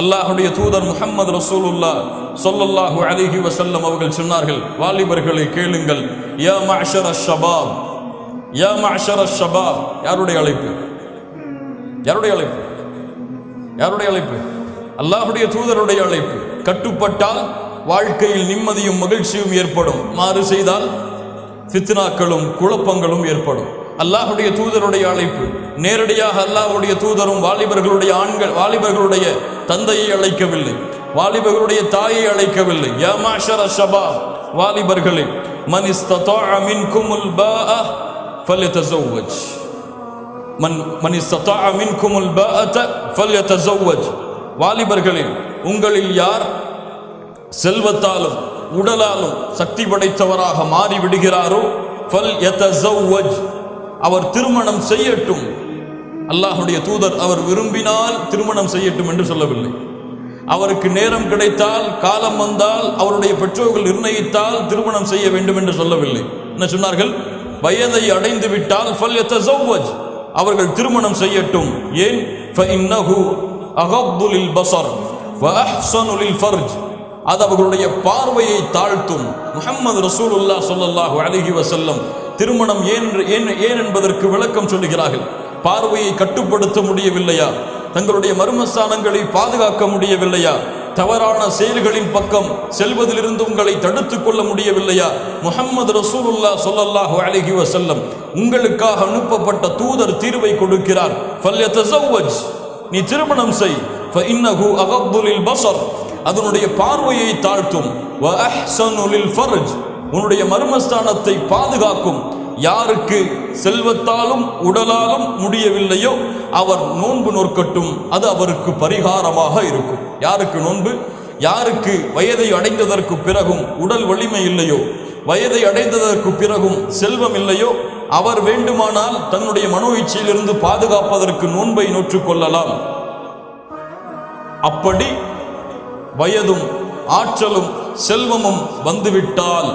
அல்லாஹுடைய தூதர் முகமது ரசூலுல்லா சொல்லல்லாஹு அலிஹி வசல்லம் அவர்கள் சொன்னார்கள் வாலிபர்களை கேளுங்கள். யா மஅஷர ஷபாப். யா மஅஷர ஷபாப். யாருடைய அழைப்பு? யாருடைய அழைப்பு? யாருடைய அழைப்பு? அல்லாஹுடைய தூதருடைய அழைப்பு. கட்டுப்பட்டால் வாழ்க்கையில் நிம்மதியும் மகிழ்ச்சியும் ஏற்படும். மாறு செய்தால் ஃபித்னாக்களும் குழப்பங்களும் ஏற்படும். அல்லாஹுடைய தூதருடைய அழைப்பு. நேரடியாக அல்லாஹுடைய தூதரும் வாலிபர்களுடைய ஆண்கள் வாலிபர்களுடைய தந்தையை அழைக்கவில்லை. வாலிபர்களுடைய தாயை அழைக்கவில்லை. யமாஷர மாஷர ஷபா வாலிபர்களே மன் இஸ்ததாஅ பா பாஅ ஃபல்யதஸவ்வஜ் மன் மன் இஸ்ததாஅ த பாஅத ஃபல்யதஸவ்வஜ் வாலிபர்களே உங்களில் யார் செல்வத்தாலும் உடலாலும் சக்தி படைத்தவராக மாறி விடுகிறாரோ ஃபல் அவர் திருமணம் செய்யட்டும். அல்லாஹுடைய தூதர் அவர் விரும்பினால் திருமணம் செய்யட்டும் என்று சொல்லவில்லை. அவருக்கு நேரம் கிடைத்தால் காலம் வந்தால் அவருடைய பெற்றோர்கள் நிர்ணயித்தால் திருமணம் செய்ய வேண்டும் என்று சொல்லவில்லை. என்ன சொன்னார்கள்? வயதை அடைந்து விட்டால் ஃபல் யதஸவ்வஜ். அவர்கள் திருமணம் செய்யட்டும். ஏன்? ஃபஇன்னஹு அகப்பு பசர் பஸர். வ அஹ்ஸனு ஃபர்ஜ். அது அவர்களுடைய பார்வையை தாழ்த்தும். முகமது ரசூலுல்லா சொல்லல்லாஹு அலைஹி வசல்லம் திருமணம் ஏன் ஏன் ஏன் என்பதற்கு விளக்கம் சொல்லுகிறார்கள். பார்வையை கட்டுப்படுத்த முடியவில்லையா? தங்களுடைய மர்மஸ்தானங்களை பாதுகாக்க முடியவில்லையா? தவறான செயல்களின் பக்கம் செல்வதிலிருந்து உங்களை தடுத்து கொள்ள முடியவில்லையா? முகமது ரசூலுல்லா சொல்லல்லாஹு அலைஹி வசல்லம் உங்களுக்காக அனுப்பப்பட்ட தூதர் தீர்வை கொடுக்கிறார். நீ திருமணம் செய் ஃபஇன்னஹு அகப்பு லில் அதனுடைய பார்வையை தாழ்த்தும். ஃபர்ஜ் உன்னுடைய மர்மஸ்தானத்தை பாதுகாக்கும். யாருக்கு செல்வத்தாலும் உடலாலும் முடியவில்லையோ அவர் நோன்பு நோக்கட்டும் அது அவருக்கு பரிகாரமாக இருக்கும். யாருக்கு நோன்பு? யாருக்கு வயதை அடைந்ததற்கு பிறகும் உடல் வலிமை இல்லையோ வயதை அடைந்ததற்கு பிறகும் செல்வம் இல்லையோ அவர் வேண்டுமானால் தன்னுடைய மனோ இச்சையிலிருந்து பாதுகாப்பதற்கு நோன்பை நோற்றுக்கொள்ளலாம். அப்படி வயதும் ஆற்றலும் செல்வமும் வந்துவிட்டால்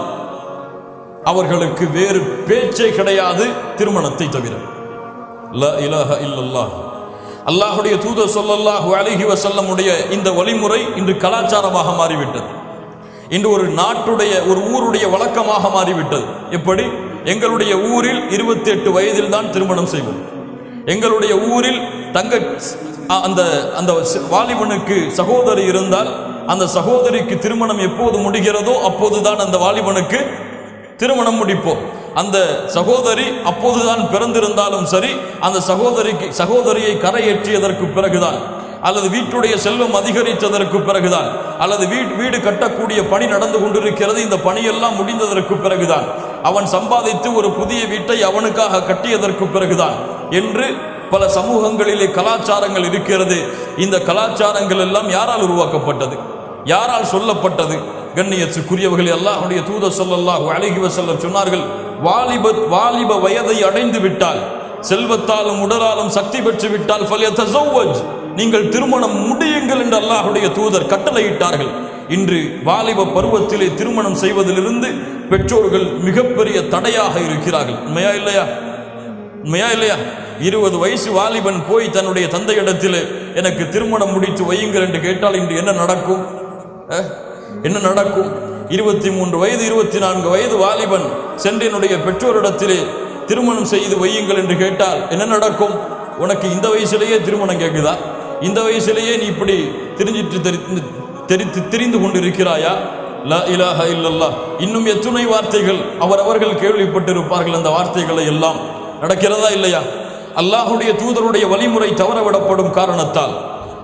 அவர்களுக்கு வேறு பேச்சே கிடையாது திருமணத்தை தவிர. அல்லாஹுடைய தூத சொல்லல்லாஹு அலைஹி வசல்லமுடைய இந்த வழிமுறை இன்று கலாச்சாரமாக மாறிவிட்டது. இன்று ஒரு நாட்டுடைய ஒரு ஊருடைய வழக்கமாக மாறிவிட்டது. எப்படி? எங்களுடைய ஊரில் இருபத்தி எட்டு வயதில் தான் திருமணம் செய்வோம். எங்களுடைய ஊரில் தங்க அந்த அந்த வாலிபனுக்கு சகோதரி இருந்தால் அந்த சகோதரிக்கு திருமணம் எப்போது முடிகிறதோ அப்போதுதான் அந்த வாலிபனுக்கு திருமணம் முடிப்போம். அந்த சகோதரி அப்போதுதான் பிறந்திருந்தாலும் சரி அந்த சகோதரிக்கு சகோதரியை கரையேற்றியதற்கு பிறகுதான் அல்லது வீட்டுடைய செல்வம் அதிகரித்ததற்கு பிறகுதான் அல்லது வீட் வீடு கட்டக்கூடிய பணி நடந்து கொண்டிருக்கிறது இந்த பணியெல்லாம் முடிந்ததற்கு பிறகுதான் அவன் சம்பாதித்து ஒரு புதிய வீட்டை அவனுக்காக கட்டியதற்கு பிறகுதான் என்று பல சமூகங்களிலே கலாச்சாரங்கள் இருக்கிறது. இந்த கலாச்சாரங்கள் எல்லாம் யாரால் உருவாக்கப்பட்டது? யாரால் சொல்லப்பட்டது? கண்ணியத்துக்குரியவர்கள் அல்லாஹ்வுடைய தூதர் ஸல்லல்லாஹு அலைஹி வஸல்லம் சொன்னார்கள் வாலிப வாலிப வயதை அடைந்து விட்டால் செல்வத்தாலும் உடலாலும் சக்தி பெற்று விட்டால் நீங்கள் திருமணம் முடியுங்கள் என்று அல்லாஹுடைய தூதர் கட்டளையிட்டார்கள். இன்று வாலிப பருவத்திலே திருமணம் செய்வதிலிருந்து பெற்றோர்கள் மிகப்பெரிய தடையாக இருக்கிறார்கள். உண்மையா இல்லையா? உண்மையா இல்லையா? இருபது வயசு வாலிபன் போய் தன்னுடைய தந்தையிடத்தில் எனக்கு திருமணம் முடித்து வையுங்கள் என்று கேட்டால் இன்று என்ன நடக்கும்? என்ன நடக்கும்? இருபத்தி மூன்று வயது இருபத்தி நான்கு வயது வாலிபன் சென்று என்னுடைய பெற்றோரிடத்திலே திருமணம் செய்து வையுங்கள் என்று கேட்டால் என்ன நடக்கும்? உனக்கு இந்த வயசுலேயே திருமணம் கேட்குதா இந்த வயசுலேயே நீ இப்படி தெரிஞ்சிட்டு தெரிந்து தெரித்து தெரிந்து கொண்டிருக்கிறாயா? லா இலாஹ இல்லல்லா இன்னும் எத்துணை வார்த்தைகள் அவரவர்கள் கேள்விப்பட்டிருப்பார்கள் அந்த வார்த்தைகளை எல்லாம். நடக்கிறதா இல்லையா? அல்லாஹுடைய தூதருடைய வழிமுறை தவறவிடப்படும் காரணத்தால்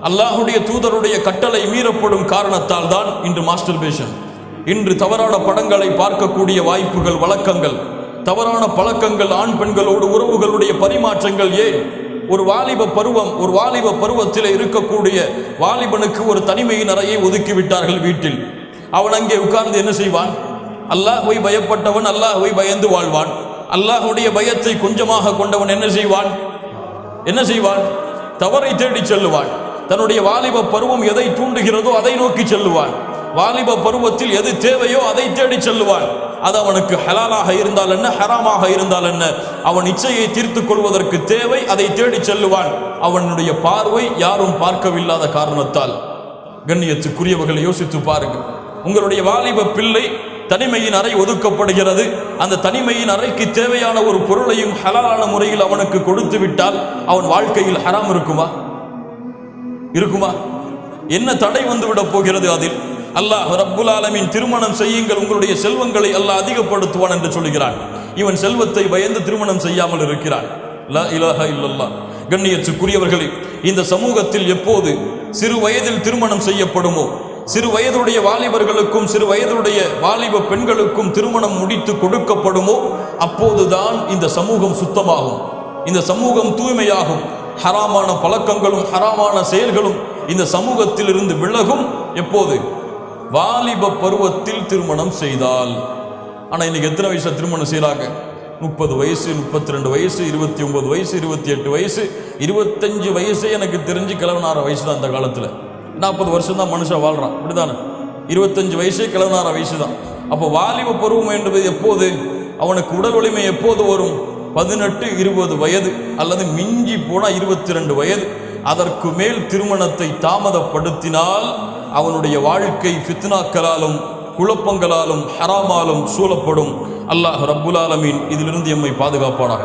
அல்லாஹுடைய தூதருடைய கட்டளை மீறப்படும் காரணத்தால் தான் இன்று மாஸ்டர்பேஷன் இன்று தவறான படங்களை பார்க்கக்கூடிய வாய்ப்புகள் வழக்கங்கள் தவறான பழக்கங்கள் ஆண் பெண்களோடு உறவுகளுடைய பரிமாற்றங்கள் ஏன்? ஒரு வாலிப பருவம் ஒரு வாலிப பருவத்தில் இருக்கக்கூடிய வாலிபனுக்கு ஒரு தனிமையின் அறையை ஒதுக்கி விட்டார்கள் வீட்டில். அவன் அங்கே உட்கார்ந்து என்ன செய்வான்? அல்லாஹ் போய் பயப்பட்டவன் அல்லாஹ் போய் பயந்து வாழ்வான். அல்லாஹுடைய பயத்தை கொஞ்சமாக கொண்டவன் என்ன செய்வான்? என்ன செய்வான்? தவறை தேடி செல்லுவான். தன்னுடைய வாலிப பருவம் எதை தூண்டுகிறதோ அதை நோக்கி செல்லுவான். வாலிப பருவத்தில் எது தேவையோ அதை தேடி செல்லுவான். அது அவனுக்கு ஹலாலாக இருந்தால் என்ன ஹராமாக இருந்தால் என்ன? அவன் இச்சையை தீர்த்து கொள்வதற்கு தேவை அதை தேடி செல்லுவான். அவனுடைய பார்வை யாரும் பார்க்கவில்லாத காரணத்தால். கண்ணியத்துக்குரியவர்களை யோசித்து பாருங்கள். உங்களுடைய வாலிப பிள்ளை தனிமையின் அறை ஒதுக்கப்படுகிறது. அந்த தனிமையின் அறைக்கு தேவையான ஒரு பொருளையும் ஹலாலான முறையில் அவனுக்கு கொடுத்து விட்டால் அவன் வாழ்க்கையில் ஹராம் இருக்குமா? இருக்குமா? என்ன தடை வந்து போகிறது அதில்? அல்லாஹ் ரப்புல் ஆலமின் திருமணம் செய்யுங்கள். உங்களுடைய செல்வங்களை அல்லாஹ் அதிகப்படுத்துவான் என்று சொல்கிறான். இவன் செல்வத்தை பயந்து திருமணம் செய்யாமல் இருக்கிறான். லா இலாஹா இல்லல்லா கண்ணியத்துக்குரியவர்களே இந்த சமூகத்தில் எப்போது சிறு வயதில் திருமணம் செய்யப்படுமோ சிறு வயதுடைய வாலிபர்களுக்கும் சிறு வயதுடைய வாலிப பெண்களுக்கும் திருமணம் முடித்து கொடுக்கப்படுமோ அப்போதுதான் இந்த சமூகம் சுத்தமாகும். இந்த சமூகம் தூய்மையாகும். ஹராமான பழக்கங்களும் ஹராமான செயல்களும் இந்த சமூகத்தில் இருந்து விலகும். எப்போது? வாலிப பருவத்தில் திருமணம் செய்தால். ஆனால் இன்னைக்கு எத்தனை வயசுல திருமணம் செய்கிறாங்க முப்பது வயசு முப்பத்தி ரெண்டு வயசு இருபத்தி ஒன்பது வயசு இருபத்தி எட்டு வயசு. இருபத்தஞ்சு வயசே எனக்கு தெரிஞ்சு கிளவனார வயசு தான் அந்த காலத்தில். நாற்பது வருஷம் தான் மனுஷன் வாழ்றான். அப்படிதானே இருபத்தஞ்சு வயசே கிளவனார வயசு தான் அப்போ வாலிப பருவம் என்பது எப்போது? அவனுக்கு உடல் வலிமை எப்போது வரும்? பதினெட்டு இருபது வயது அல்லது மிஞ்சி போனால் இருபத்தி ரெண்டு வயது. அதற்கு மேல் திருமணத்தை தாமதப்படுத்தினால் அவனுடைய வாழ்க்கை ஃபித்னாக்களாலும் குழப்பங்களாலும் ஹராமாலும் சூழப்படும். அல்லாஹ் ரப்புல் ஆலமீன் இதிலிருந்து எம்மை பாதுகாப்பானாக.